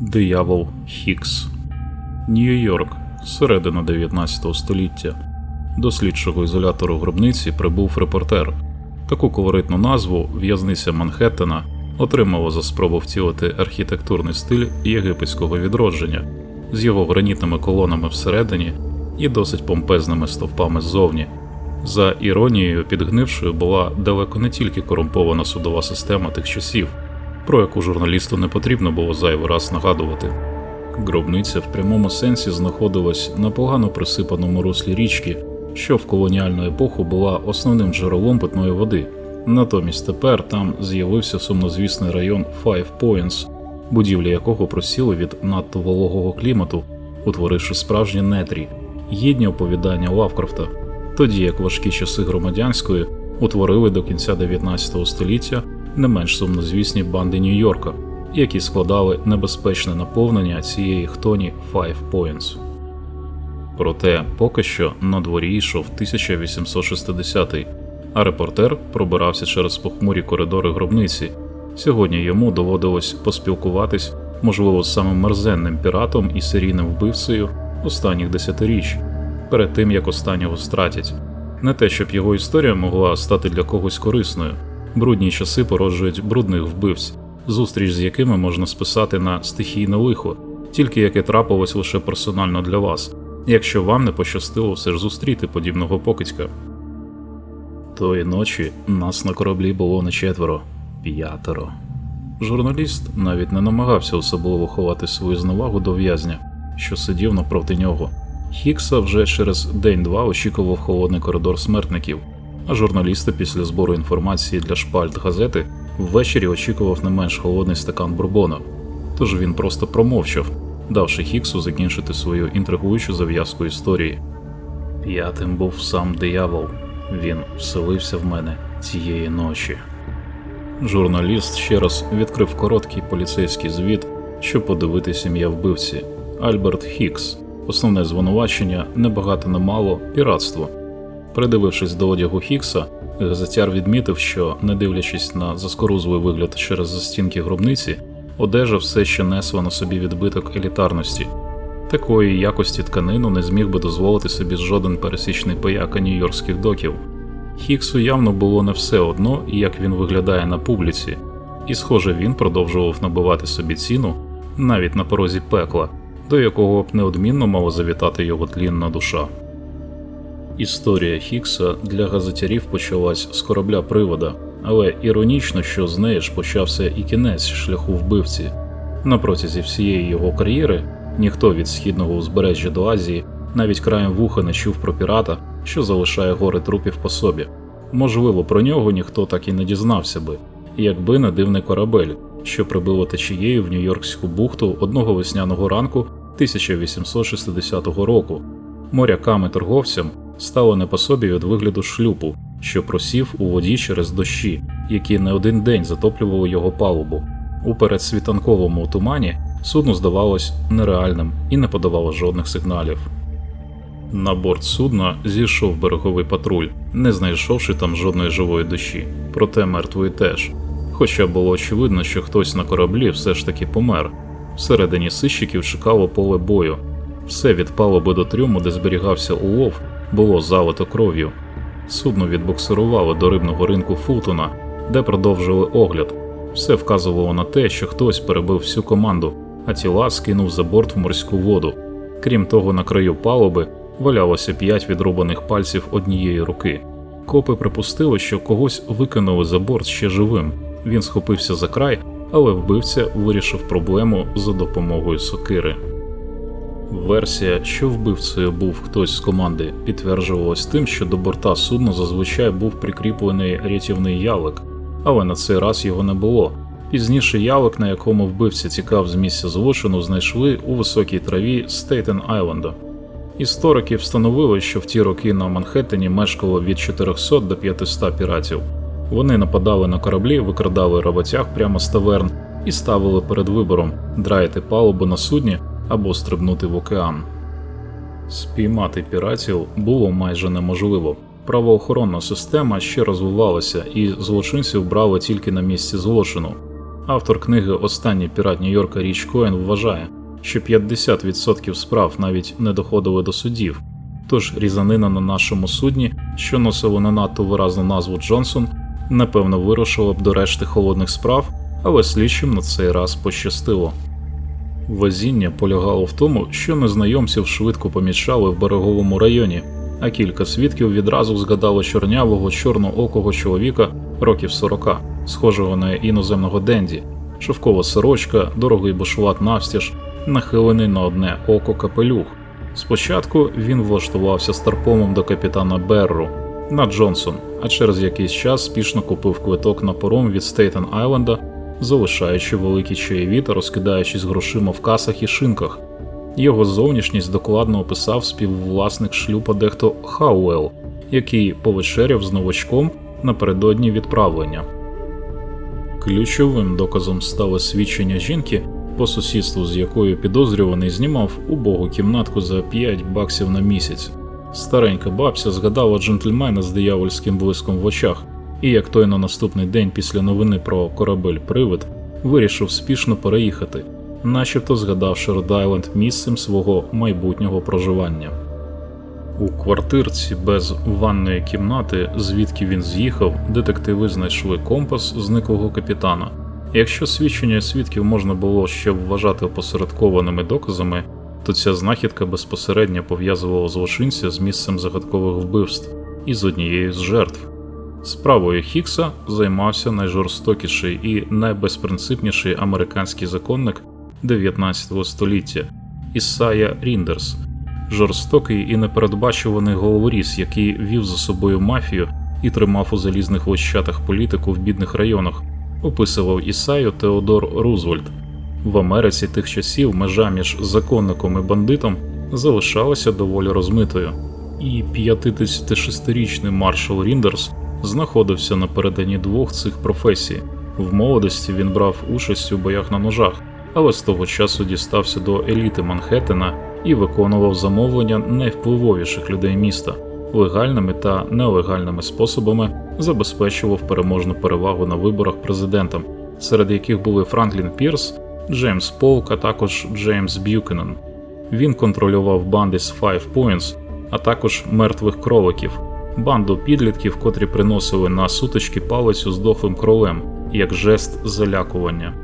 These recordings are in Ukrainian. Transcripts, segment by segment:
Диявол Хікс. Нью-Йорк, середина 19 століття. До слідчого ізолятору гробниці прибув репортер. Таку колоритну назву в'язниця Манхеттена отримала за спробу втілити архітектурний стиль єгипетського відродження з його гранітними колонами всередині і досить помпезними стовпами ззовні. За іронією, підгнившою була далеко не тільки корумпована судова система тих часів, про яку журналісту не потрібно було зайвий раз нагадувати. Гробниця в прямому сенсі знаходилась на погано присипаному руслі річки, що в колоніальну епоху була основним джерелом питної води. Натомість тепер там з'явився сумнозвісний район Five Points, будівлі якого просіли від надто вологого клімату, утворивши справжні нетрі, гідні оповідання Лавкрафта, тоді як важкі часи громадянської утворили до кінця 19 століття не менш сумнозвісні банди Нью-Йорка, які складали небезпечне наповнення цієї хтоні Five Points. Проте поки що на дворі йшов 1860-й, а репортер пробирався через похмурі коридори гробниці. Сьогодні йому доводилось поспілкуватись, можливо, з самим мерзенним піратом і серійним вбивцею останніх десятиріч, перед тим як останнього стратять. Не те, щоб його історія могла стати для когось корисною. Брудні часи породжують брудних вбивць, зустріч з якими можна списати на стихійне лихо, тільки яке трапилось лише персонально для вас, якщо вам не пощастило все ж зустріти подібного покидька. Тої ночі нас на кораблі було не четверо, п'ятеро. Журналіст навіть не намагався особливо ховати свою зневагу до в'язня, що сидів навпроти нього. Хікса вже через день-два очікував холодний коридор смертників, а журналісти після збору інформації для шпальт газети ввечері очікував не менш холодний стакан бурбона. Тож він просто промовчав, давши Хіксу закінчити свою інтригуючу зав'язку історії. П'ятим був сам диявол. Він вселився в мене цієї ночі. Журналіст ще раз відкрив короткий поліцейський звіт, щоб подивитись ім'я вбивці Альберт Хікс. Основне звинувачення небагато не мало піратство. Придивившись до одягу Хікса, газетяр відмітив, що, не дивлячись на заскорузлий вигляд через застінки гробниці, одежа все ще несла на собі відбиток елітарності. Такої якості тканину не зміг би дозволити собі жоден пересічний пияка нью-йоркських доків. Хіксу явно було не все одно, як він виглядає на публіці, і, схоже, він продовжував набивати собі ціну навіть на порозі пекла, до якого б неодмінно мала завітати його тлінна душа. Історія Хікса для газетярів почалась з корабля привода, але іронічно, що з неї ж почався і кінець шляху вбивці. На протязі всієї його кар'єри ніхто від східного узбережжя до Азії навіть краєм вуха не чув про пірата, що залишає гори трупів по собі. Можливо, про нього ніхто так і не дізнався би, якби не дивний корабель, що прибило течією в Нью-Йоркську бухту одного весняного ранку 1860 року. Морякам і торговцям стало не по собі від вигляду шлюпу, що просів у воді через дощі, які не один день затоплювали його палубу. У передсвітанковому тумані судно здавалось нереальним і не подавало жодних сигналів. На борт судна зійшов береговий патруль, не знайшовши там жодної живої душі, проте мертвої теж. Хоча було очевидно, що хтось на кораблі все ж таки помер. Всередині сищиків чекало поле бою. Все від палуби до трюму, де зберігався улов, було залито кров'ю. Судно відбуксирувало до рибного ринку Фултона, де продовжили огляд. Все вказувало на те, що хтось перебив всю команду, а тіла скинув за борт в морську воду. Крім того, на краю палуби валялося п'ять відрубаних пальців однієї руки. Копи припустили, що когось викинули за борт ще живим. Він схопився за край, але вбивця вирішив проблему за допомогою сокири. Версія, що вбивцею був хтось з команди, підтверджувалась тим, що до борта судна зазвичай був прикріплений рятівний ялик, але на цей раз його не було. Пізніше ялик, на якому вбивця тікав з місця злочину, знайшли у високій траві Стейтен Айленда. Історики встановили, що в ті роки на Манхеттені мешкало від 400 до 500 піратів. Вони нападали на кораблі, викрадали роботяг прямо з таверн і ставили перед вибором драїти палубу на судні або стрибнути в океан. Спіймати піратів було майже неможливо. Правоохоронна система ще розвивалася, і злочинців брали тільки на місці злочину. Автор книги Останній пірат Нью-Йорка Річ Коен вважає, що 50% справ навіть не доходили до судів. Тож різанина на нашому судні, що носила не надто виразну назву Джонсон, напевно вирушила б до решти холодних справ, але слідчим на цей раз пощастило. Везіння полягало в тому, що незнайомців швидко помічали в береговому районі, а кілька свідків відразу згадали чорнявого чорноокого чоловіка років 40, схожого на іноземного денді, шовкова сорочка, дорогий бушлат навстіж, нахилений на одне око капелюх. Спочатку він влаштувався старпомом до капітана Берру на Джонсон, а через якийсь час спішно купив квиток на паром від Стейтен Айленда, залишаючи великі чаєві та розкидаючись грошима в касах і шинках. Його зовнішність докладно описав співвласник шлюпа дехто Хауел, який повечеряв з новачком напередодні відправлення. Ключовим доказом стало свідчення жінки, по сусідству з якою підозрюваний знімав убогу кімнатку за 5 баксів на місяць. Старенька бабця згадала джентльмена з диявольським блиском в очах, і як той на наступний день після новини про корабель Привид вирішив спішно переїхати, начебто згадавши Род-Айленд місцем свого майбутнього проживання. У квартирці без ванної кімнати, звідки він з'їхав, детективи знайшли компас зниклого капітана. Якщо свідчення свідків можна було ще вважати опосередкованими доказами, то ця знахідка безпосередньо пов'язувала злочинця з місцем загадкових вбивств і з однією з жертв. Справою Хікса займався найжорстокіший і найбезпринципніший американський законник 19 століття Ісая Ріндерс, жорстокий і непередбачуваний головоріз, який вів за собою мафію і тримав у залізних лощатах політику в бідних районах, описував Ісаю Теодор Рузвельт. В Америці тих часів межа між законником і бандитом залишалася доволі розмитою, і 56-річний маршал Ріндерс знаходився на передані двох цих професій. В молодості він брав участь у боях на ножах, але з того часу дістався до еліти Манхеттена і виконував замовлення найвпливовіших людей міста, легальними та нелегальними способами забезпечував переможну перевагу на виборах президентом, серед яких були Франклін Пірс, Джеймс Полк, а також Джеймс Б'юкенен. Він контролював банди з Five Points, а також мертвих кроликів, банду підлітків, котрі приносили на сутички палицю з дохлим кролем як жест залякування.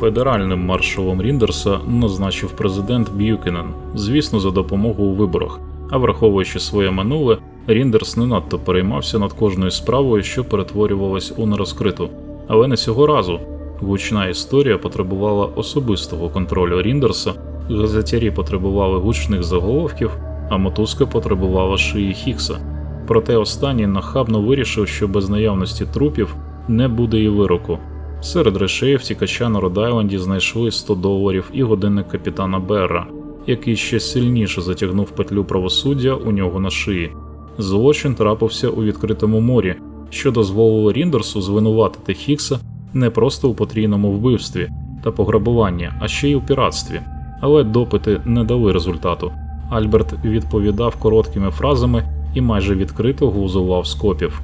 Федеральним маршалом Ріндерса назначив президент Б'юкенен, звісно, за допомогою у виборах. А враховуючи своє минуле, Ріндерс не надто переймався над кожною справою, що перетворювалась у нерозкриту. Але не цього разу гучна історія потребувала особистого контролю Ріндерса, газетярі потребували гучних заголовків, а мотузка потребувала шиї Хікса. Проте останній нахабно вирішив, що без наявності трупів не буде і вироку. Серед речей втікача на Род-Айленді знайшли 100 доларів і годинник капітана Берра, який ще сильніше затягнув петлю правосуддя у нього на шиї. Злочин трапився у відкритому морі, що дозволило Ріндерсу звинуватити Хікса не просто у потрійному вбивстві та пограбуванні, а ще й у піратстві. Але допити не дали результату. Альберт відповідав короткими фразами і майже відкрито глузував скопів.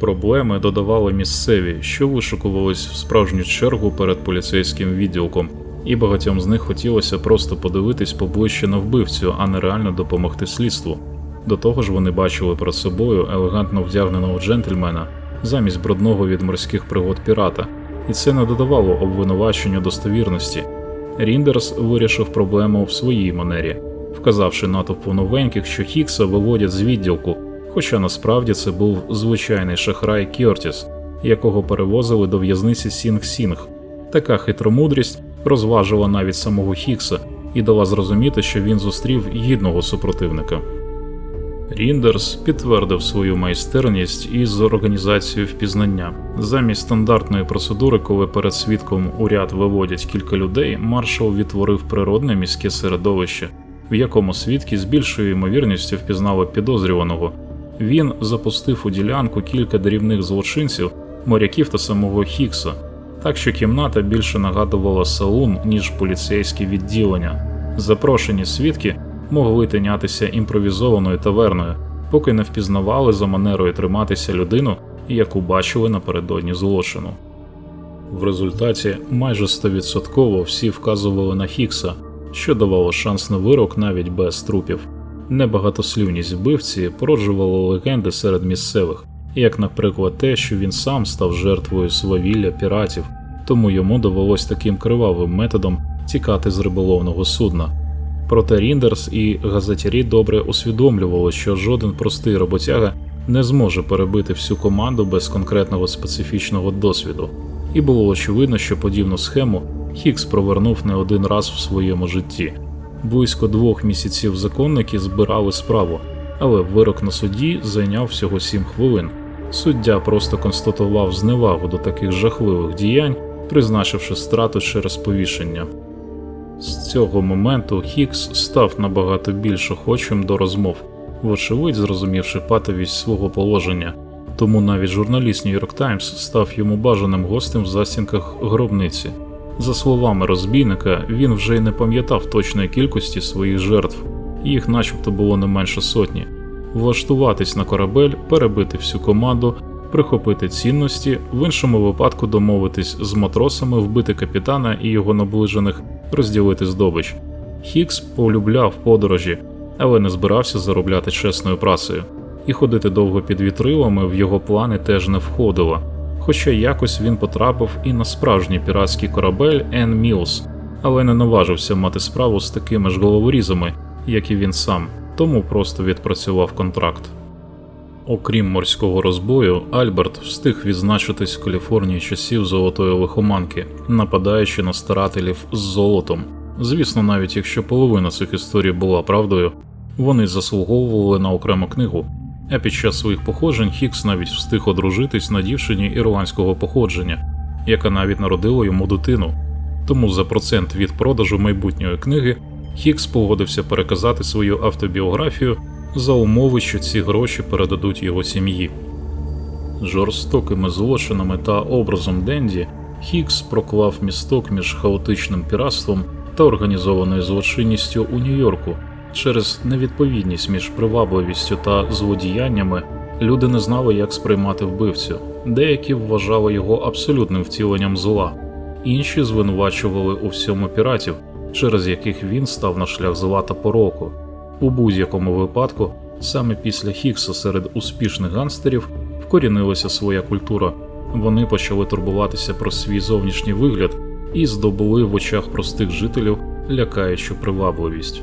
Проблеми додавали місцеві, що вишукувались в справжню чергу перед поліцейським відділком, і багатьом з них хотілося просто подивитись поближче на вбивцю, а не реально допомогти слідству. До того ж, вони бачили перед собою елегантно вдягненого джентльмена замість брудного від морських пригод пірата, і це не додавало обвинуваченню достовірності. Ріндерс вирішив проблему в своїй манері, вказавши натовпу новеньких, що Хікса виводять з відділку, хоча насправді це був звичайний шахрай Кьортіс, якого перевозили до в'язниці Сінг-Сінг. Така хитромудрість розважила навіть самого Хікса і дала зрозуміти, що він зустрів гідного супротивника. Ріндерс підтвердив свою майстерність із організацією впізнання. Замість стандартної процедури, коли перед свідком у ряд виводять кілька людей, маршал відтворив природне міське середовище, в якому свідки з більшою ймовірністю впізнали підозрюваного. Він запустив у ділянку кілька дрібних злочинців, моряків та самого Хікса, так що кімната більше нагадувала салун, ніж поліцейське відділення. Запрошені свідки могли тинятися імпровізованою таверною, поки не впізнавали за манерою триматися людину, яку бачили напередодні злочину. В результаті майже 100% всі вказували на Хікса, що давало шанс на вирок навіть без трупів. Небагатослівність вбивці породжувала легенди серед місцевих, як, наприклад, те, що він сам став жертвою свавілля піратів, тому йому довелось таким кривавим методом тікати з риболовного судна. Проте Ріндерс і газетярі добре усвідомлювали, що жоден простий роботяга не зможе перебити всю команду без конкретного специфічного досвіду, і було очевидно, що подібну схему Хікс провернув не один раз в своєму житті. Близько двох місяців законники збирали справу, але вирок на суді зайняв всього сім хвилин. Суддя просто констатував зневагу до таких жахливих діянь, призначивши страту через повішення. З цього моменту Хікс став набагато більш охочим до розмов, вочевидь зрозумівши патовість свого положення, тому навіть журналіст York Times став йому бажаним гостем в застінках гробниці. За словами розбійника, він вже й не пам'ятав точної кількості своїх жертв, їх начебто було не менше сотні. Влаштуватись на корабель, перебити всю команду, прихопити цінності, в іншому випадку домовитись з матросами, вбити капітана і його наближених, розділити здобич. Хікс полюбляв подорожі, але не збирався заробляти чесною працею, і ходити довго під вітрилами в його плани теж не входило. Хоча якось він потрапив і на справжній піратський корабель Ен Мілс, але не наважився мати справу з такими ж головорізами, як і він сам, тому просто відпрацював контракт. Окрім морського розбою, Альберт встиг відзначитись в Каліфорнії часів золотої лихоманки, нападаючи на старателів з золотом. Звісно, навіть якщо половина цих історій була правдою, вони заслуговували на окрему книгу. А під час своїх походжень Хікс навіть встиг одружитись на дівчині ірландського походження, яка навіть народила йому дитину. Тому за процент від продажу майбутньої книги Хікс погодився переказати свою автобіографію за умови, що ці гроші передадуть його сім'ї. Жорстокими злочинами та образом Денді Хікс проклав місток між хаотичним піратством та організованою злочинністю у Нью-Йорку. Через невідповідність між привабливістю та злодіяннями люди не знали, як сприймати вбивцю. Деякі вважали його абсолютним втіленням зла, інші звинувачували у всьому піратів, через яких він став на шлях зла та пороку. У будь-якому випадку, саме після Хікса серед успішних гангстерів вкорінилася своя культура. Вони почали турбуватися про свій зовнішній вигляд і здобули в очах простих жителів лякаючу привабливість.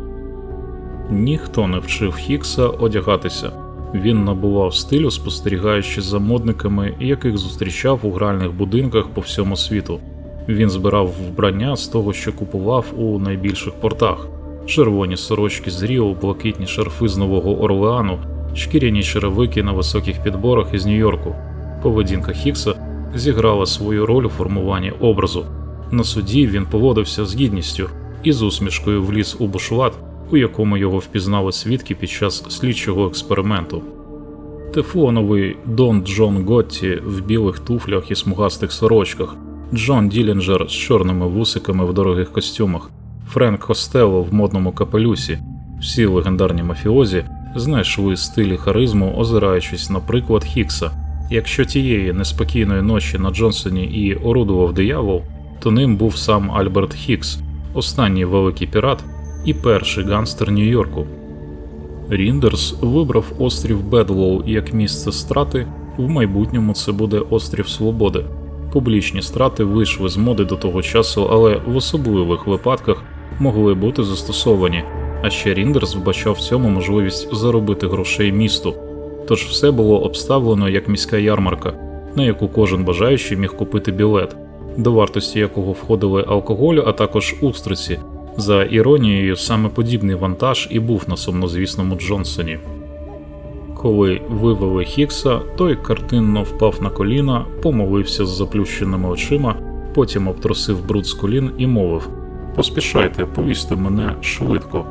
Ніхто не вчив Хікса одягатися. Він набував стилю, спостерігаючи за модниками, яких зустрічав у гральних будинках по всьому світу. Він збирав вбрання з того, що купував у найбільших портах: червоні сорочки з Ріо, блакитні шарфи з Нового Орлеану, шкіряні черевики на високих підборах із Нью-Йорку. Поведінка Хікса зіграла свою роль у формуванні образу. На суді він поводився з гідністю і з усмішкою вліз у бушлат, у якому його впізнали свідки під час слідчого експерименту. Тефлоновий Дон Джон Готті в білих туфлях і смугастих сорочках, Джон Ділінджер з чорними вусиками в дорогих костюмах, Френк Костелло в модному капелюсі. Всі легендарні мафіозі знайшли стиль і харизму, озираючись на приклад Хікса. Якщо тієї неспокійної ночі на Джонсоні і орудував диявол, то ним був сам Альберт Хікс, останній великий пірат і перший ганстер Нью-Йорку. Ріндерс вибрав острів Бедлоу як місце страти, в майбутньому це буде острів Свободи. Публічні страти вийшли з моди до того часу, але в особливих випадках могли бути застосовані, а ще Ріндерс вбачав в цьому можливість заробити грошей місту. Тож все було обставлено як міська ярмарка, на яку кожен бажаючий міг купити білет, до вартості якого входили алкоголь, а також устриці. За іронією, саме подібний вантаж і був на сумнозвісному Джонсоні. Коли вивели Хікса, той картинно впав на коліна, помолився з заплющеними очима, потім обтрусив бруд з колін і мовив: Поспішайте, повісьте мене швидко.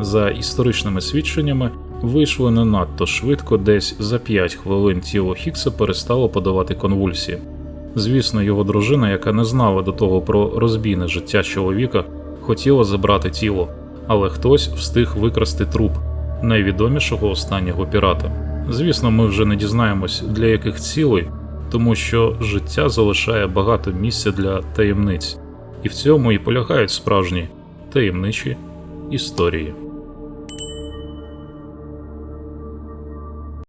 За історичними свідченнями, вийшло не надто швидко, десь за 5 хвилин тіло Хікса перестало подавати конвульсії. Звісно, його дружина, яка не знала до того про розбійне життя чоловіка, хотіла забрати тіло, але хтось встиг викрасти труп найвідомішого останнього пірата. Звісно, ми вже не дізнаємось, для яких цілей, тому що життя залишає багато місця для таємниць, і в цьому і полягають справжні таємничі історії.